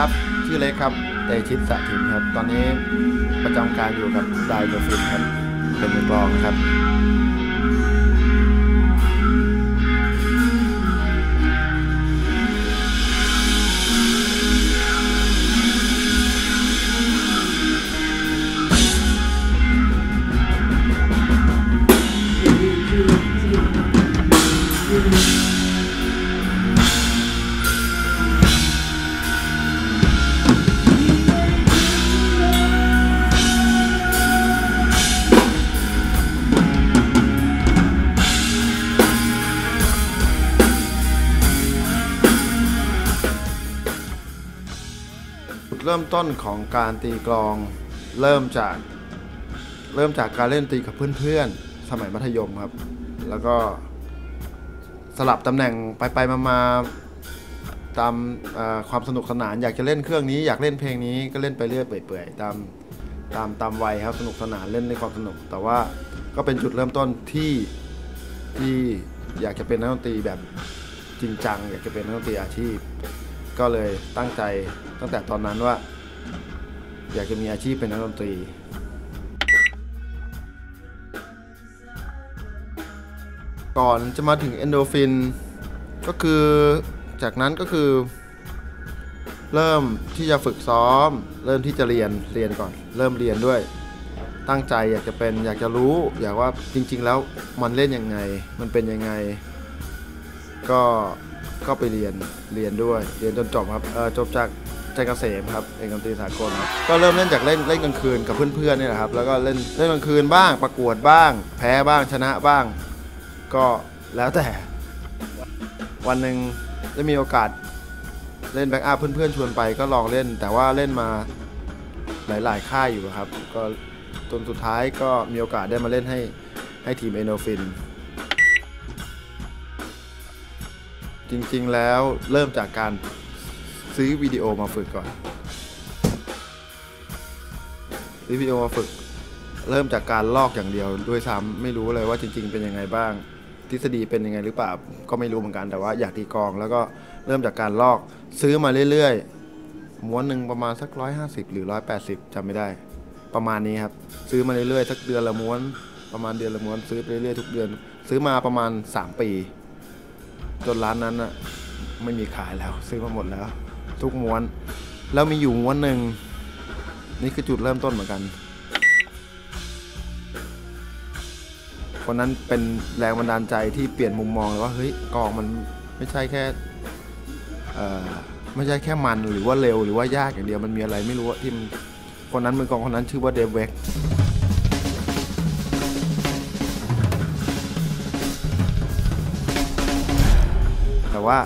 ครับ ชื่อเล็กครับเตชิตสะถินครับ ตอนนี้ประจำการอยู่กับไดโนฟินครับ เป็นมือกลองครับ มต้นของการตีกลองเริ่มจากเริ่มจากการเล่นตีกับเพื่อนๆ สมัยมัธยมครับ แล้วก็สลับตำแหน่งไปไปมามาๆ ตามความสนุกสนานอยากจะเล่นเครื่องนี้อยากเล่นเพลงนี้ก็เล่นไปเรื่อยเปื่อยๆตามตามตามวัยครับสนุกสนานเล่นในความสนุก แต่ว่าก็เป็นจุดเริ่มต้นที่ที่อยากจะเป็นนักดนตรีแบบจริงจัง อยากจะเป็นนักดนตรีอาชีพ ก็เลยตั้งใจ ตั้งแต่ตอนนั้นว่า อยากจะมีอาชีพเป็นนักดนตรี ก่อนจะมาถึงเอนโดฟิน ก็คือจากนั้นก็คือ เริ่มที่จะฝึกซ้อม เริ่มที่จะเรียนเรียนก่อน เริ่มเรียนด้วย ตั้งใจอยากจะเป็นอยากจะรู้ อยากว่าจริง ๆ แล้วมันเล่นยังไง มันเป็นยังไง ก็ก็ไปเรียนเรียนด้วย เรียนจนจบครับจบจาก ใจเกษมครับเอกดนตรีสากลครับก็เริ่มเล่นจากเล่นเล่นกลางคืนกับเพื่อนๆเนี่ยแหละครับแล้วก็เล่นเล่นกลางคืนบ้าง ประกวดบ้าง แพ้บ้างชนะบ้าง ก็แล้วแต่ วันหนึ่งได้มีโอกาสเล่นแบ็กอัพเพื่อนๆชวนไปก็ลองเล่น แต่ว่าเล่นมาหลายๆค่ายอยู่ครับ ก็จนสุดท้ายก็มีโอกาสได้มาเล่นให้ให้ทีมเอโนฟินจริงๆแล้วเริ่มจากการ ซื้อวิดีโอมาฝึกก่อน ซื้อวิดีโอมาฝึก เริ่มจากการลอกอย่างเดียวด้วยซ้ำไม่รู้เลยว่าจริง ๆ เป็นยังไงบ้าง ทฤษฎีเป็นยังไงหรือเปล่าก็ไม่รู้เหมือนกันแต่ว่าอยากตีกอง แล้วก็เริ่มจากการลอกซื้อมาเรื่อยๆม้วนหนึ่งประมาณสักร้อยห้าสิบหรือร้อยแปดสิบจำไม่ได้ ประมาณนี้ครับ ซื้อมาเรื่อยๆสักเดือนละม้วนประมาณเดือนละม้วนซื้อไปเรื่อยๆทุกเดือน ซื้อมาประมาณสามปี จนร้านนั้นอะไม่มีขายแล้ว ซื้อมาหมดแล้ว ทุกม้วน แล้วมีอยู่ม้วนหนึ่งนี่คือจุดเริ่มต้นเหมือนกัน คนนั้นเป็นแรงบันดาลใจที่เปลี่ยนมุมมองเลยว่าเฮ้ยกองมันไม่ใช่แค่ไม่ใช่แค่มันหรือว่าเร็วหรือว่ายากอย่างเดียวมันมีอะไรไม่รู้ที่คนนั้นมือกองคนนั้นชื่อว่าเดฟเวกแต่ว่า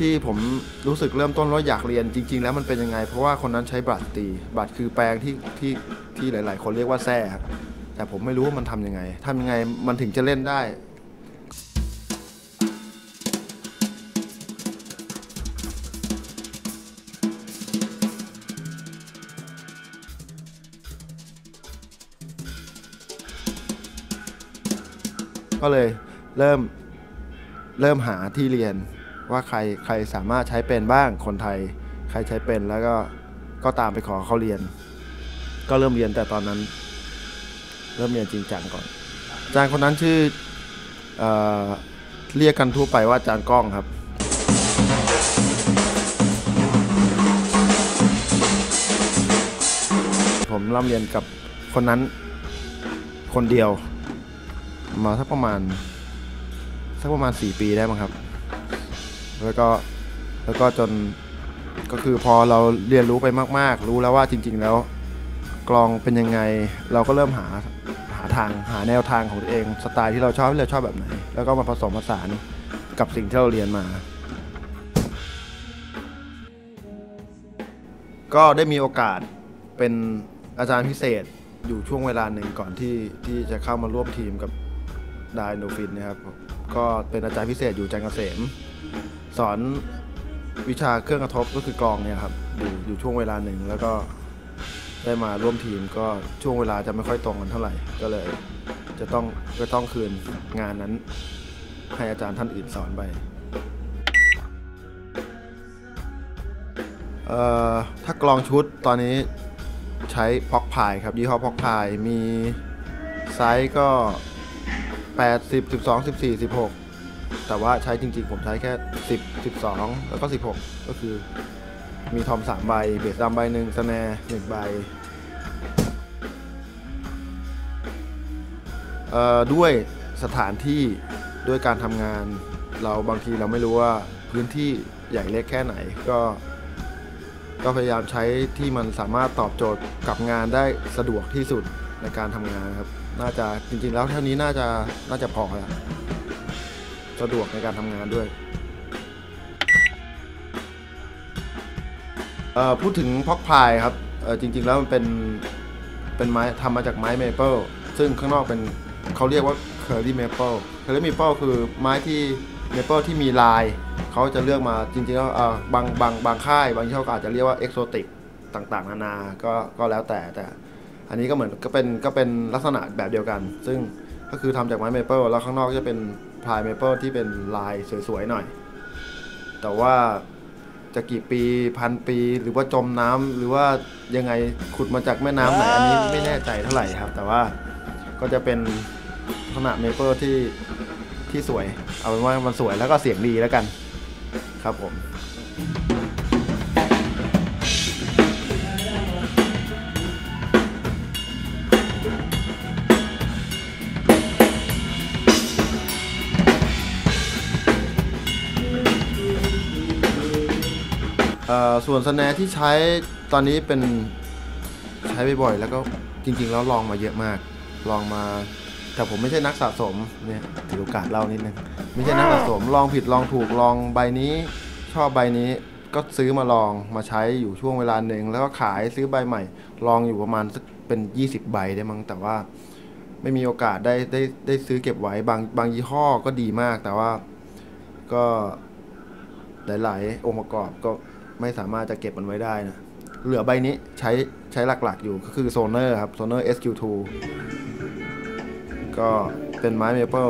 ที่ผมรู้สึกเริ่มต้นว่าอยากเรียนจริง ๆ แล้วมันเป็นยังไง เพราะว่าคนนั้นใช้บัตรตีบัตรคือแปลงที่ที่ที่หลาย ๆ คนเรียกว่าแซ่ครับแต่ผมไม่รู้ว่ามันทำยังไงทำยังไงมันถึงจะเล่นได้ ก็เลยเริ่มเริ่มหาที่เรียน ว่าใครใครสามารถใช้เป็นบ้างคนไทย ใครใช้เป็นแล้วก็ก็ตามไปขอเขาเรียน ก็เริ่มเรียนแต่ตอนนั้น เริ่มเรียนจริงจังก่อนอาจารย์คนนั้นชื่อเออเรียกกันทั่วไปว่าอาจารย์ก้องครับผมร่ำเรียนกับคนนั้นคนเดียว มาสักประมาณ สักประมาณ 4 ปีได้มั้งครับ แล้วก็แล้วก็จนก็คือพอเราเรียนรู้ไปมาก ๆ รู้แล้วว่าจริง ๆ แล้วกลองเป็นยังไง เราก็เริ่มหาหาทางหาแนวทางของตัวเองสไตล์ที่เราชอบที่เราชอบแบบไหน แล้วก็มาผสมผสานกับสิ่งที่เราเรียนมา ก็ได้มีโอกาสเป็นอาจารย์พิเศษอยู่ช่วงเวลาหนึ่งก่อนที่ที่จะเข้ามาร่วมทีมกับดายโนฟินนะครับ ก็เป็นอาจารย์พิเศษอยู่จันทร์เกษม สอนวิชาเครื่องกระทบก็คือกลองเนี่ยครับอยู่อยู่ช่วงเวลาหนึ่งแล้วก็ได้มาร่วมทีมก็ช่วงเวลาจะไม่ค่อยตรงกันเท่าไหร่ ก็เลยจะต้องก็ต้องคืนงานนั้น ให้อาจารย์ท่านอื่นสอนไปเอ่อถ้ากลองชุดตอนนี้ใช้พ็อกพายครับยี่ห้อพ็อกพายมีไซส์ก็ 80 12 14 16 แต่ว่าใช้จริงๆ ผมใช้แค่ 10 12 แล้วก็ 16 ก็คือมีทอม3ใบ เบสดำใบหนึ่งสแนร์1ใบเอ่อด้วยสถานที่ด้วยการทำงาน เราบางทีเราไม่รู้ว่าพื้นที่ใหญ่เล็กแค่ไหนก็ก็พยายามใช้ที่มันสามารถตอบโจทย์กับงานได้สะดวกที่สุดในการทำงานครับ น่าจะจริงๆแล้วเท่านี้น่าจะน่าจะพอแล้ว สะดวกในการทำงานด้วยเอ่อพูดถึงพ็อกพายครับเอ่อจริง ๆ แล้วมันเป็นเป็นไม้ทำมาจากไม้เมเปิลซึ่งข้างนอกเป็นเขาเรียกว่าเคอร์รี่เมเปิลเคอร์รี่เมเปิลคือไม้ที่เมเปิลที่มีลายเขาจะเลือกมาจริงๆแล้วเออบางบางบางค่าย บางยี่ห้อก็อาจจะเรียกว่าเอกโซติกต่างๆ นานาก็ก็แล้วแต่แต่ อันนี้ก็เหมือนก็เป็นก็เป็นลักษณะแบบเดียวกัน ซึ่งก็คือทำจากไม้เมเปิลแล้วข้างนอกจะเป็น พลายเมเปิลที่เป็นลายสวยๆหน่อย แต่ว่าจะกี่ปีพันปีหรือว่าจมน้ำหรือว่ายังไงขุดมาจากแม่น้ำไหนอันนี้ไม่แน่ใจเท่าไหร่ครับ แต่ว่าก็จะเป็นลักษณะเมเปิลที่ที่สวย เอาเป็นว่ามันสวยแล้วก็เสียงดีแล้วกัน ครับผม ส่วนสแนร์ที่ใช้ตอนนี้เป็นใช้บ่อยๆแล้วก็จริงๆแล้วลองมาเยอะมาก ลองมาแต่ผมไม่ใช่นักสะสมเนี่ยถือโอกาสเล่านิดนึงไม่ใช่นักสะสม ลองผิดลองถูกลองใบนี้ ชอบใบนี้ก็ซื้อมาลองมาใช้อยู่ช่วงเวลาหนึ่งแล้วก็ขายซื้อใบใหม่ ลองอยู่ประมาณสักเป็น 20 ใบได้มั้งแต่ว่าไม่มีโอกาสได้ได้ได้ซื้อเก็บไว้บางบางยี่ห้อก็ดีมากแต่ว่าก็หลาย ๆ องค์ประกอบก็ ไม่สามารถจะเก็บมันไว้ได้นะเหลือใบนี้ใช้ใช้หลักๆอยู่ก็คือโซเนอร์ครับโซเนอร์ SQ2 ก็เป็นไม้เมเปิล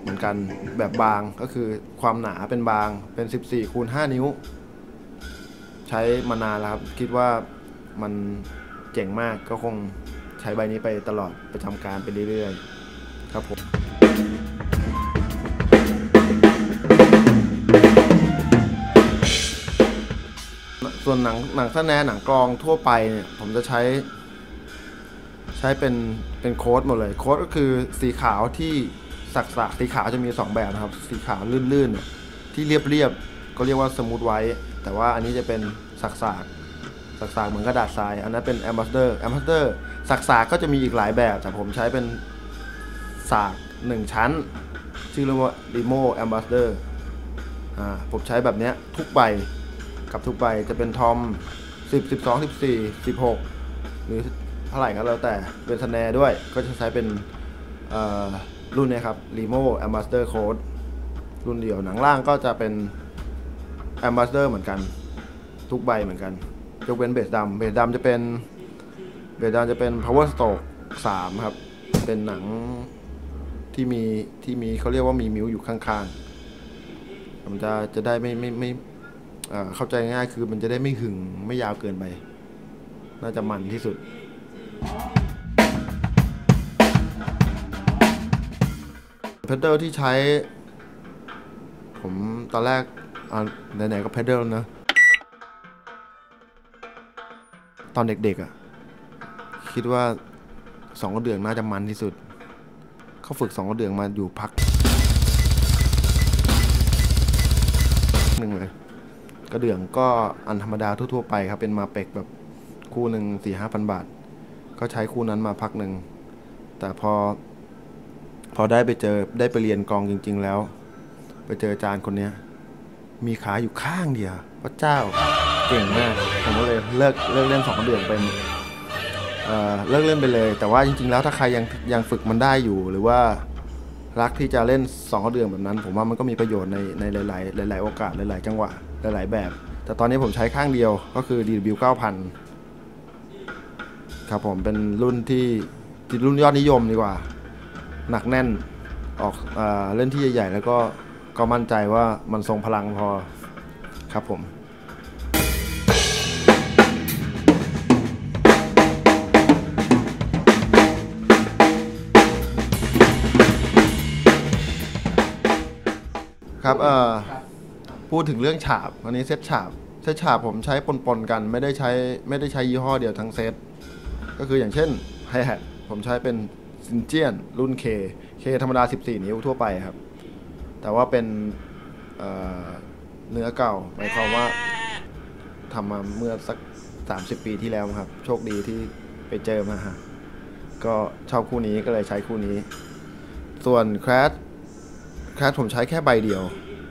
เหมือนกันแบบบางก็คือความหนาเป็นบางเป็น 14คูณ5นิ้ว ใช้มานานแล้วครับ คิดว่ามันเจ๋งมากก็คงใช้ใบนี้ไปตลอดประจำการไปเรื่อยๆ ครับผม ส่วนหนังหนังสแนหนังกลองทั่วไปเนี่ย ผมจะใช้ ใช้เป็นเป็นโค้ดหมดเลย โค้ดก็คือสีขาวที่สักสักสีขาวจะมี 2 แบบนะครับ สีขาวลื่นๆเนี่ยที่เรียบๆ ก็เรียกว่าสมูทไว้ แต่ว่าอันนี้จะเป็นสักสักสักสักเหมือนกระดาษทราย อันนั้นเป็นแอมบ s สเดอร์แอมบ s สเดอร์สักสักก็จะมีอีกหลายแบบ แต่ผมใช้เป็นสากหนึ่งชั้น ชื่อเรียกว่า Limo Ambassador อ่าผมใช้แบบเนี้ยทุกใบ กับทุกใบจะเป็นทอม10 12 14 16 หรือเท่าไหร่ก็แล้วแต่เป็นสแนร์ด้วยก็จะใช้เป็นรุ่นเนี้ยครับ Limo Ambassador Code รุ่นเดียวหนังล่างก็จะเป็น Ambassador เหมือนกัน ทุกใบเหมือนกันยกเว้นเบสดำเบสดำจะเป็นเบสดำจะเป็น Power Stroke 3 ครับ เป็นหนังที่มีที่มีเขาเรียกว่ามีมิวอยู่ข้างๆ มันจะจะได้ไม่ไม่ไม่ เข้าใจง่ายคือมันจะได้ไม่หึงไม่ยาวเกินไป น่าจะมันที่สุด เพดเดิลที่ใช้ ผมตอนแรกอ่าไหนๆก็เพดเดิลนะ ตอนเด็กๆอะ่ะ คิดว่าสองกระเดืองน่าจะมันที่สุด เขาฝึกสองกระเดืองมาอยู่พัก ระเดื่องก็อันธรรมดาทั่วๆไปครับ เป็นมาเป็กแบบคู่หนึ่งสี่ห้าพันบาท ก็ใช้คู่นั้นมาพักหนึ่ง แต่พอ พอได้ไปเจอได้ไปเรียนกองจริง ๆ แล้ว ไปเจออาจารย์คนเนี้ย มีขาอยู่ข้างเดียวพระเจ้าเก่งมากผมก็เลยเลิกเลิกเล่นสองกระเดื่องเป็นเอ่อเลิกเล่นไปเลย แต่ว่าจริง ๆ แล้วถ้าใครยังยังฝึกมันได้อยู่หรือว่า รักที่จะเล่นสองกระเดื่องแบบนั้น ผมว่ามันก็มีประโยชน์ในในหลาย ๆ หลาย ๆ โอกาสหลาย ๆ จังหวะหลาย ๆ แบบ แต่ตอนนี้ผมใช้ข้างเดียวก็คือ DW 9000 ครับผมเป็นรุ่นที่ที่รุ่นยอดนิยมดีกว่า หนักแน่นออกเออเล่นที่ใหญ่ ๆ แล้วก็ก็มั่นใจว่ามันทรงพลังพอครับผม ครับเอ่อพูดถึงเรื่องฉาบอันนี้เซตฉาบเซตฉาบผมใช้ปนๆกันไม่ได้ใช้ไม่ได้ใช้ยี่ห้อเดียวทั้งเซตก็คืออย่างเช่นไฮแฮทผมใช้เป็นซินเจียนรุ่น K K ธรรมดา 14 นิ้วทั่วไปครับ แต่ว่าเป็นเเนื้อเก่าหมายความว่าทำมาเมื่อสัก 30 ปีที่แล้วครับ โชคดีที่ไปเจอมาฮะก็ชอบคู่นี้ก็เลยใช้คู่นี้ ส่วนแคสแคสผมใช้แค่ใบเดียว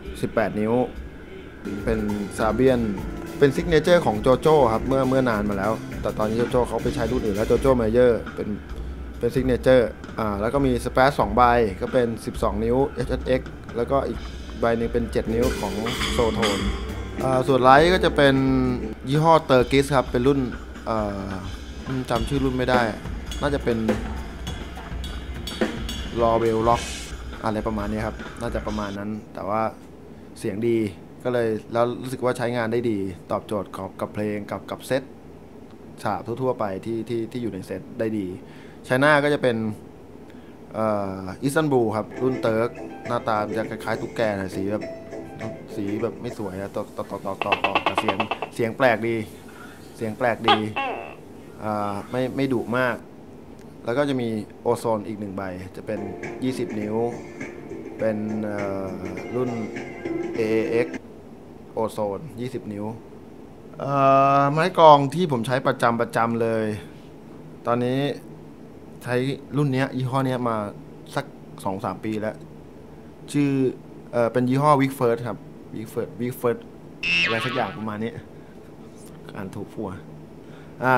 18 นิ้ว เป็นซาเบียน เป็นซิกเนเจอร์ของโจโจ้ครับ เมื่อเมื่อนานมาแล้ว แต่ตอนนี้โจโจ้เขาไปใช้รุ่นอื่นแล้วโจโจ้เมเยอร์เป็นเป็นซิกเนเจอร์ อ่า แล้วก็มีสเปซสองใบ ก็เป็น 12 นิ้ว HSX แล้วก็อีกใบหนึงเป็น 7 นิ้วของโซโทนอ่าส่วนไลท์ก็จะเป็นยี่ห้อเตอร์กิสครับ เป็นรุ่นอ่าจำชื่อรุ่นไม่ได้ น่าจะเป็นรอเวลล็อก อะไรประมาณนี้ครับ น่าจะประมาณนั้น แต่ว่าเสียงดีก็เลยแล้วรู้สึกว่าใช้งานได้ดี ตอบโจทย์กับกับเพลงกับกับเซตฉาบทั่วๆไปที่ที่ที่อยู่ในเซตได้ดีชหน้าก็จะเป็นออสตันบูลครับ รุ่นเติร์กหน้าตาจะคล้ายๆตุ๊กแกนะสีแบบสีแบบไม่สวยอะต่อต่อต่อต่อต่อต่อแต่เสียงเสียงแปลกดี เสียงแปลกดีอ่าไม่ไม่ดุมาก แล้วก็จะมีโอโซนอีกหนึ่งใบ จะเป็น 20 นิ้ว เป็นรุ่น AAX โอโซน 20 นิ้ว ไม้กองที่ผมใช้ประจำประจำเลย ตอนนี้ใช้รุ่นนี้ยี่ห้อนี้มาสัก 2-3 ปีแล้ว ชื่อเอเป็นยี่ห้อ Wick First ครับ Wick First Wick First อะไรสักอย่างประมาณนี้อ่านถูกฟัวอ่า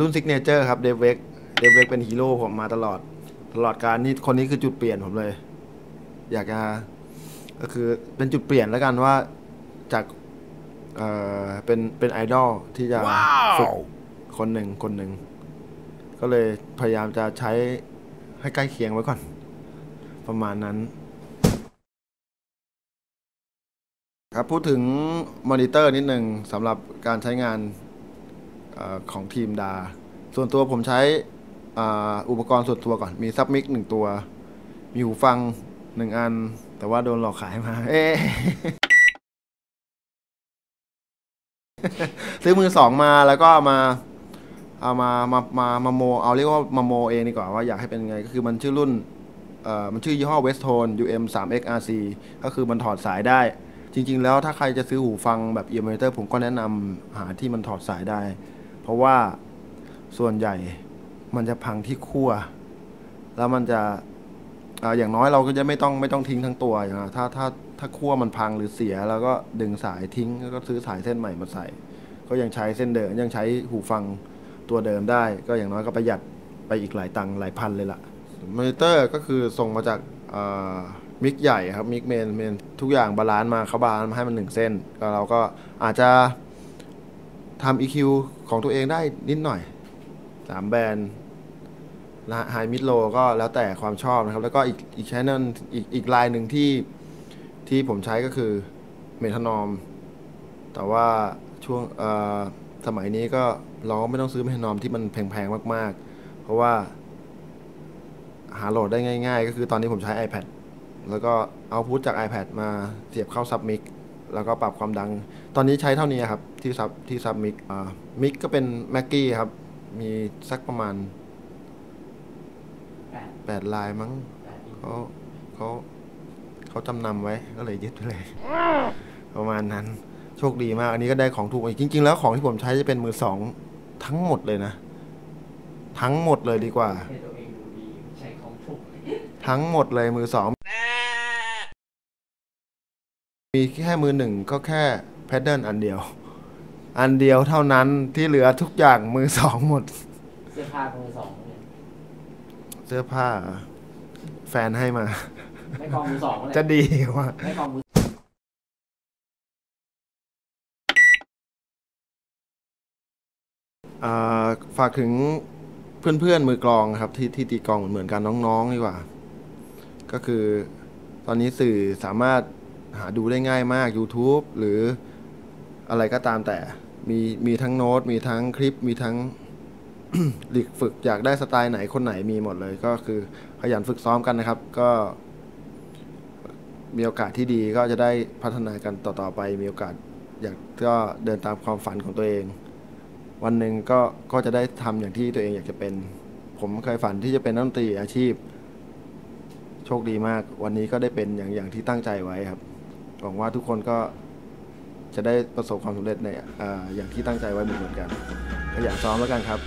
รุ่นซิกเนเจอร์ครับเดฟเวก เดฟเวกเป็นฮีโร่ผมมาตลอด ตลอดการนี่คนนี้คือจุดเปลี่ยนผมเลย อยากจะก็คือเป็นจุดเปลี่ยนแล้วกันว่าจากเอ่อเป็นเป็นไอดอลที่จะฝึกคนหนึ่งคนหนึ่งก็เลยพยายามจะใช้ให้ใกล้เคียงไว้ก่อน ประมาณนั้น ครับพูดถึงมอนิเตอร์นิดหนึ่งสำหรับการใช้งานเออของทีมดา ส่วนตัวผมใช้ อุปกรณ์ส่วนตัวก่อน มีซับมิกหนึ่งตัว มีหูฟังหนึ่งอัน แต่ว่าโดนหลอกขายมา เอ๊ซื้อมือสองมาแล้วก็เอามาเอามามามามาโม เอาเรียกว่ามาโมเองดีกว่าว่าอยากให้เป็นไง ก็คือมันชื่อรุ่นเอ่อมันชื่อยี่ห้อ Westone UM 3 XRC ก็คือมันถอดสายได้ จริง ๆ แล้วถ้าใครจะซื้อหูฟังแบบ ear monitor ผมก็แนะนำหาที่มันถอดสายได้ เพราะว่าส่วนใหญ่ มันจะพังที่ขั้วแล้วมันจะอย่างน้อยเราก็จะไม่ต้องไม่ต้องทิ้งทั้งตัวอย่างนะถ้าถ้าถ้าขั้วมันพังหรือเสียแล้วก็ดึงสายทิ้งแล้วก็ซื้อสายเส้นใหม่มาใส่ ก็ยังใช้เส้นเดิมยังใช้หูฟังตัวเดิมได้ ก็อย่างน้อยก็ประหยัดไปอีกหลายตังค์หลายพันเลยล่ะมอนิเตอร์ก็คือส่งมาจากมิกใหญ่ครับมิกเมนเมนทุกอย่างบาลานซ์มาเขาบาลานซ์มาให้มันหนึ่งเส้นก็เราก็อาจจะทำ EQ ของตัวเองได้นิดหน่อย สามแบรนด์ไฮมิดโลก็แล้วแต่ความชอบนะครับ แล้วก็อีกอีกชแนลอีกอีกลายหนึ่งที่ที่ผมใช้ก็คือเมทานอม แต่ว่าช่วงเอ่อสมัยนี้ก็เราก็ไม่ต้องซื้อเมทานอมที่มันแพงๆมาก ๆ เพราะว่าหาโหลดได้ง่าย ๆ ก็คือตอนนี้ผมใช้ iPad แล้วก็เอาพุทจาก iPad มาเสียบเข้าซับมิกแล้วก็ปรับความดัง ตอนนี้ใช้เท่านี้ครับที่ซับที่ซับมิกมิกก็เป็น m a c กี้ครับ มีสักประมาณแปดแปดลายมั้งแปดอินเขาเขาเขาจำนำไว้ก็เลยยึดไว้เลย ประมาณนั้น โชคดีมาก อันนี้ก็ได้ของถูกอีกจริง ๆ แล้วของที่ผมใช้จะเป็นมือสองทั้งหมดเลยนะ ทั้งหมดเลยดีกว่าให้ตัวเองดูดีใช้ของถูกทั้งหมดเลยมือสองมีแค่มือหนึ่งก็แค่แพดเดิลอันเดียว อันเดียวเท่านั้นที่เหลือทุกอย่างมือสองหมด เสื้อผ้ามือสองเนี่ยเสื้อผ้า แฟนให้มา ไม่กองมือสองเลยจะดีว่าไม่กองมืออ่าฝากถึงเพื่อนๆมือกลองครับ ที่ที่ตีกลองเหมือนๆกันน้องๆดีกว่า ก็คือตอนนี้สื่อสามารถหาดูได้ง่ายมาก YouTube หรือ อะไรก็ตามแต่ มีมีทั้งโน้ต มีทั้งคลิป มีทั้งหลีกฝึกอยากได้สไตล์ไหนคนไหนมีหมดเลย ก็คือขยันฝึกซ้อมกันนะครับ ก็มีโอกาสที่ดีก็จะได้พัฒนากันต่อๆไป มีโอกาสอยากก็เดินตามความฝันของตัวเอง วันหนึ่งก็ก็จะได้ทำอย่างที่ตัวเองอยากจะเป็น ผมเคยฝันที่จะเป็นนักดนตรีอาชีพ โชคดีมาก วันนี้ก็ได้เป็นอย่างอย่างที่ตั้งใจไว้ครับหวังว่าทุกคนก็ จะได้ประสบความสำเร็จในออย่างที่ตั้งใจไว้เหมือนกัน ก็อยากซ้อมแล้วกันครับ